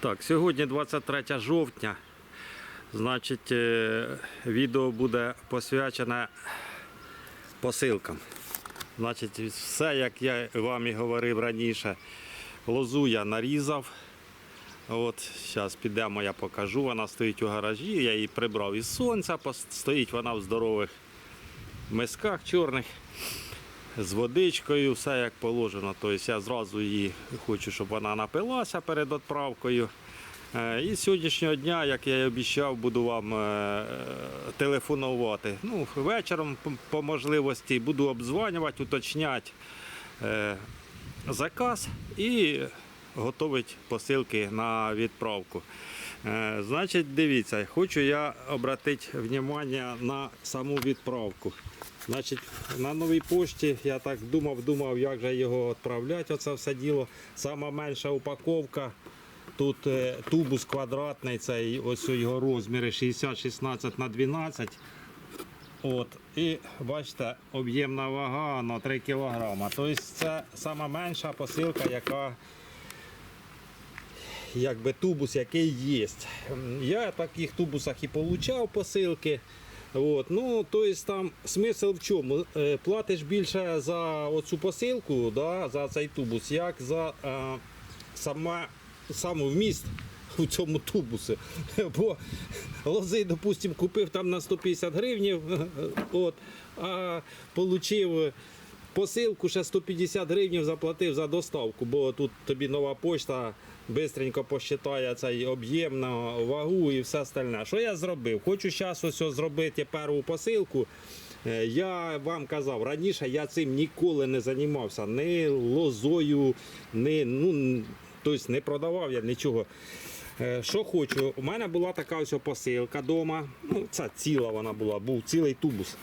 Так, сьогодні 23 жовтня. Значить, е, відео буде посвячене посилкам. Значить, все, як я вам і говорив раніше, лозу я нарізав. От, зараз підемо, я покажу. Вона стоїть у гаражі, я її прибрав із сонця, стоїть вона в здорових мисках чорних з водичкою, все як положено. Тобто я зразу її хочу, щоб вона напилася перед відправкою. Е, І з сьогоднішнього дня, як я і обіцяв, буду вам е, телефонувати. Ну, вечором по- можливості буду обдзванювати, уточняти е, заказ і готувати посилки на відправку. Е, Значить, дивіться, хочу я обратити увагу на саму відправку. Значить, на новій пошті я так думав, думав, як же його відправляти. Оце все діло. Сама менша упаковка. Тут е, тубус квадратний, цей ось його розміри 60-16 на 12. От, і бачите, об'ємна вага на 3 кг. Тобто це сама менша посилка, яка якби тубус, який є. Я в таких тубусах і получав посилки. От, ну, тобто там смисл в чому? Е, Платиш більше за оцю посилку, да, за цей тубус, як за е, сама, саму вміст у цьому тубусі. Бо лози, допустим, купив там на 150 гривень, от, а отримав посилку ще 150 гривень заплатив за доставку, бо тут тобі нова почта швидко посчитає цей об'єм на вагу і все остальне. Що я зробив? Хочу зараз ось зробити першу посилку. Е, Я вам казав, раніше я цим ніколи не займався, ні лозою, ні, ну, тобто не продавав я нічого. Е, Що хочу, у мене була така ось посилка вдома. Ну, це ціла вона була, був цілий тубус.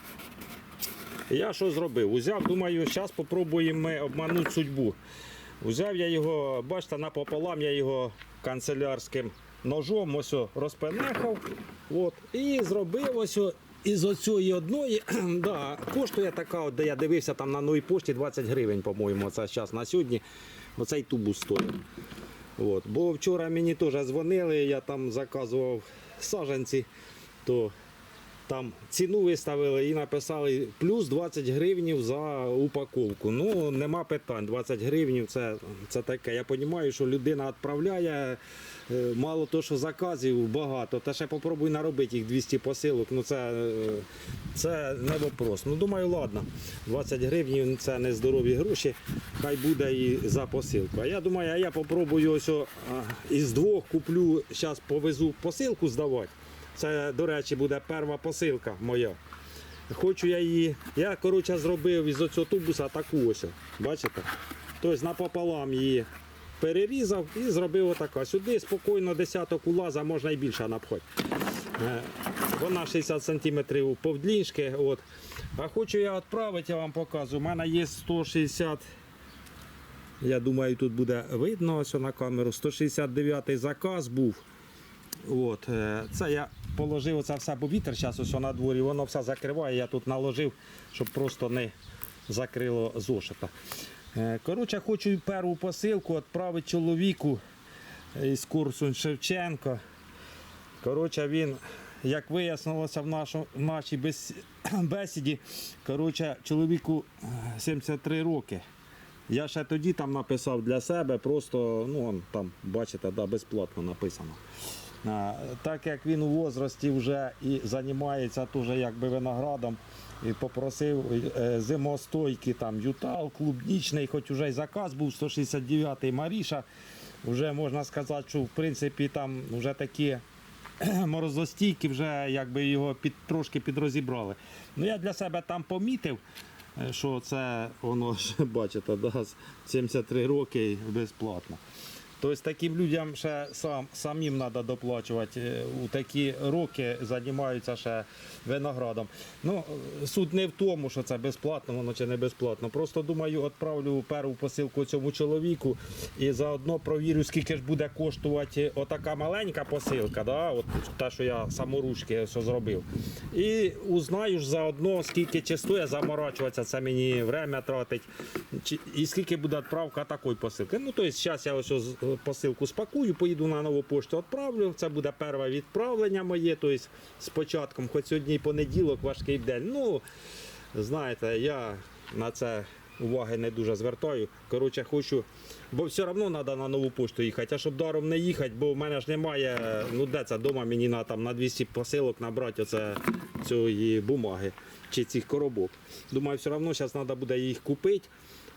Я що зробив? Узяв, думаю, зараз спробуємо обманути судьбу. Узяв я його, бачите, напополам я його канцелярським ножом ось розпенехав. От, і зробив ось із оцієї одної. да, коштує така, от, де я дивився там на новій пошті 20 гривень, по-моєму, це зараз на сьогодні. Оцей тубус стоїть. От. Бо вчора мені теж дзвонили, я там заказував саджанці, то там ціну виставили і написали плюс 20 гривнів за упаковку. Ну, нема питань. 20 гривнів це, це таке. Я розумію, що людина відправляє е, мало то, що заказів багато. Та ще попробуй наробити їх 200 посилок. Ну це, е, це не вопрос. Ну думаю, ладно. 20 гривень це не здорові гроші. Хай буде і за посилку. А я думаю, а я попробую ось із двох куплю, зараз повезу посилку здавати. Це, до речі, буде перша посилка моя. Хочу я її. Я коротше зробив із оцього тубуса таку ось. Бачите? Тобто напополам її перерізав і зробив отака. Сюди спокійно десяток улаза, можна і більше напхати. Е, Вона 60 см повдліншки. От. А хочу я відправити, я вам показую. У мене є 160. Я думаю, тут буде видно ось на камеру. 169 заказ був. От, е, це я положив оце все, бо вітер зараз ось на дворі, воно все закриває. Я тут наложив, щоб просто не закрило зошита. Е, Коротше, хочу першу посилку відправити чоловіку із курсу Шевченко. Коротше, він, як вияснилося в, нашу, в нашій бес- бесіді, коротше, чоловіку е, 73 роки. Я ще тоді там написав для себе, просто, ну, там, бачите, да, безплатно написано. Так як він у возрасті вже і займається теж якби виноградом, і попросив е, зимостойки, там ютал, клубнічний, хоч вже й заказ був 169-й Маріша. Вже можна сказати, що в принципі там вже такі морозостійки, вже якби його під, трошки підрозібрали. Ну я для себе там помітив, е, що це воно бачите, да, 73 роки безплатно. Тобто таким людям ще сам, самим треба доплачувати. Е, У такі роки займаються ще виноградом. Ну, суть не в тому, що це безплатно, воно чи не безплатно. Просто думаю, відправлю першу посилку цьому чоловіку і заодно провірю, скільки ж буде коштувати отака маленька посилка, да? от та, що я саморучки все зробив. І узнаю ж заодно, скільки чи стоїть заморачуватися, це мені время тратить, і скільки буде відправка такої посилки. Ну, тобто, зараз я ось посилку спакую, поїду на нову пошту, відправлю. Це буде перше відправлення моє. Тобто з хоч сьогодні понеділок, важкий день. Ну, знаєте, я на це уваги не дуже звертаю. Коротше, хочу, бо все одно треба на нову пошту їхати, а щоб даром не їхати, бо в мене ж немає, ну де це вдома мені на, там, на 200 посилок набрати оце, цієї бумаги чи цих коробок. Думаю, все одно зараз треба буде їх купити.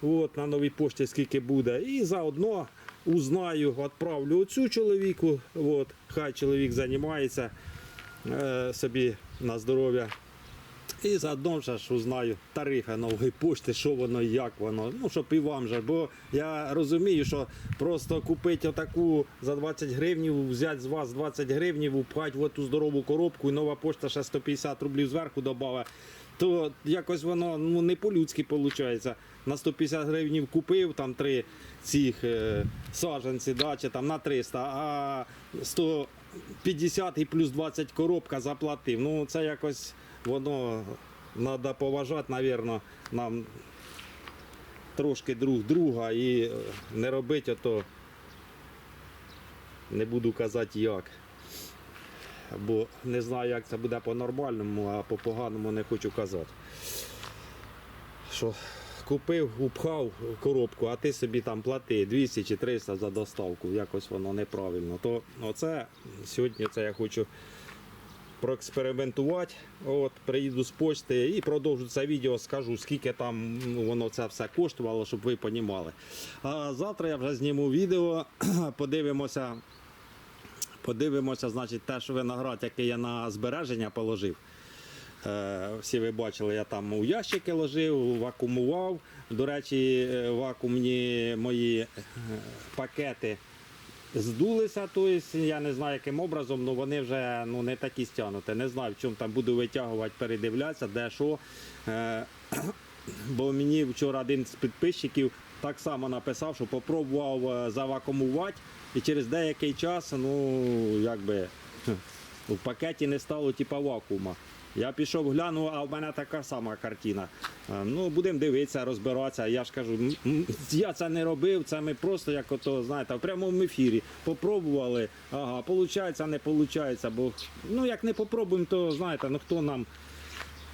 От, на новій пошті скільки буде. І заодно узнаю, відправлю оцю чоловіку. От, хай чоловік займається е, собі на здоров'я. І заодно ж узнаю тарифи нової пошти, що воно, як воно. Ну, щоб і вам же. Бо я розумію, що просто купити отаку за 20 гривнів, взяти з вас 20 гривнів, упхати в ту здорову коробку, і нова пошта ще 150 рублів зверху додала. То якось воно ну, не по-людськи виходить. На 150 гривень купив там три цих е, саджанці, да, чи там на 300, а 150 і плюс 20 коробка заплатив. Ну це якось воно треба поважати, мабуть, нам трошки друг друга і е, не робити ото, не буду казати як. Бо не знаю, як це буде по-нормальному, а по-поганому не хочу казати. Що купив, упхав коробку, а ти собі там плати 200 чи 300 за доставку. Якось воно неправильно. То оце сьогодні це я хочу проекспериментувати. От, приїду з почти і продовжу це відео, скажу, скільки там воно це все коштувало, щоб ви розуміли. А завтра я вже зніму відео, подивимося. Подивимося, значить, теж виноград, який я на збереження положив. Е, Всі ви бачили, я там у ящики ложив, вакуумував. До речі, е, вакуумні мої е, пакети здулися. Тобто, я не знаю, яким образом, але вони вже ну, не такі стягнуті. Не знаю, в чому там буду витягувати, передивлятися, де що. Бо мені вчора один з підписчиків так само написав, що попробував е, завакумувати, і через деякий час, ну, якби в пакеті не стало типа вакуума. Я пішов глянув, а в мене така сама картина. Е, Ну, будемо дивитися, розбиратися. Я ж кажу, я це не робив, це ми просто як ото, знаєте, в прямому ефірі попробували. Ага, виходить, не виходить. Бо ну як не попробуємо, то знаєте, ну хто нам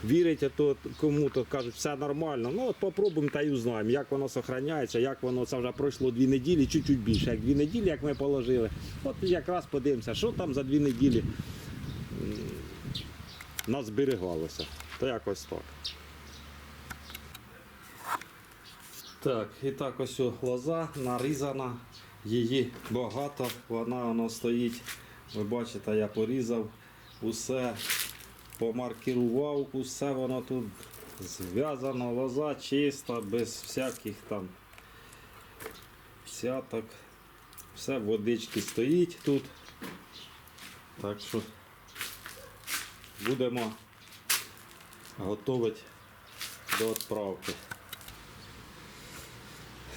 вірить, а то кому-то кажуть, все нормально. Ну от попробуємо та й узнаємо, як воно зберігається, як воно це вже пройшло дві неділі, чуть-чуть більше, як дві неділі, як ми положили. От якраз подивимося, що там за дві неділі нас зберігалося. То якось так. Так, і так ось лоза нарізана, її багато, вона воно стоїть. Ви бачите, я порізав усе, помаркірував, усе воно тут зв'язано, лоза чиста, без всяких там сяток. Все водички стоїть тут. Так що будемо готувати до відправки.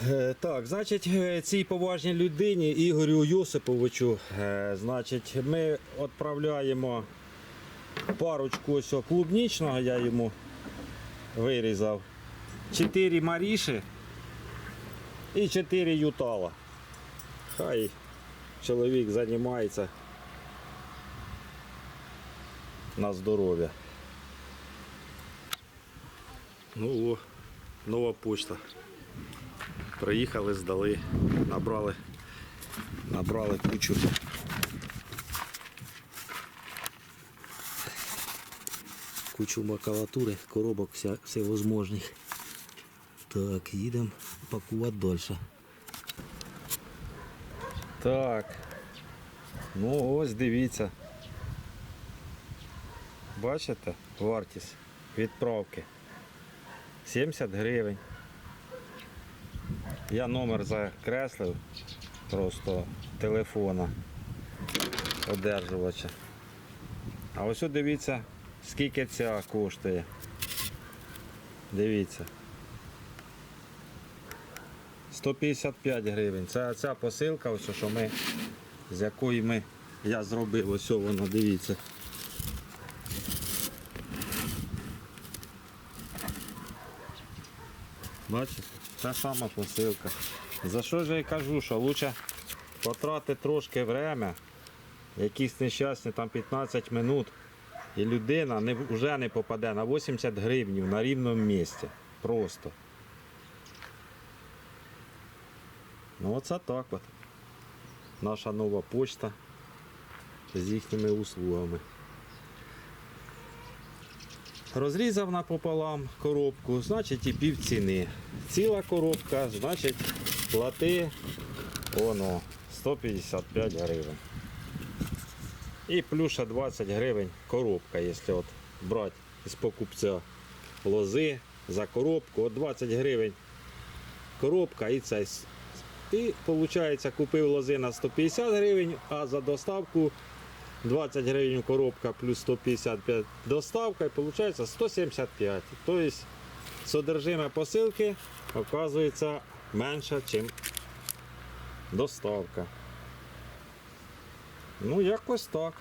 Е, Так, значить, е, цій поважній людині Ігорю Йосиповичу, е, значить, ми відправляємо парочку ось о клубнічного, я йому вирізав. Чотири маріші і чотири ютала. Хай чоловік займається на здоров'я. Ну, о, нова почта. Приїхали, здали, набрали, набрали кучу. Кучу макулатури, коробок вся, всевозможних. Так, їдемо пакувати далі. Так. Ну ось дивіться. Бачите? Вартість відправки. 70 гривень. Я номер закреслив просто телефона одержувача. А ось дивіться, скільки ця коштує. Дивіться. 155 гривень. Це ця посилка, ось що ми, з якої ми, я зробив, ось воно, дивіться. Бачите? Та сама посилка. За що ж я кажу, що лучше потратить трошки время, якісь нещасні там 15 минут, і людина не, вже не попаде на 80 гривнів на рівному місці. Просто. Ну оце так от. Наша нова почта з їхніми услугами. Розрізав напополам коробку, значить і пів ціни. Ціла коробка, значить плати воно 155 гривень. І плюс 20 гривень коробка, якщо от брати з покупця лози за коробку, от 20 гривень коробка і цей. с- І виходить, купив лози на 150 гривень, а за доставку 20 гривень коробка плюс 155 доставка і виходить 175. Тобто содержиме посилки оказується менше, ніж доставка. Ну, якось так.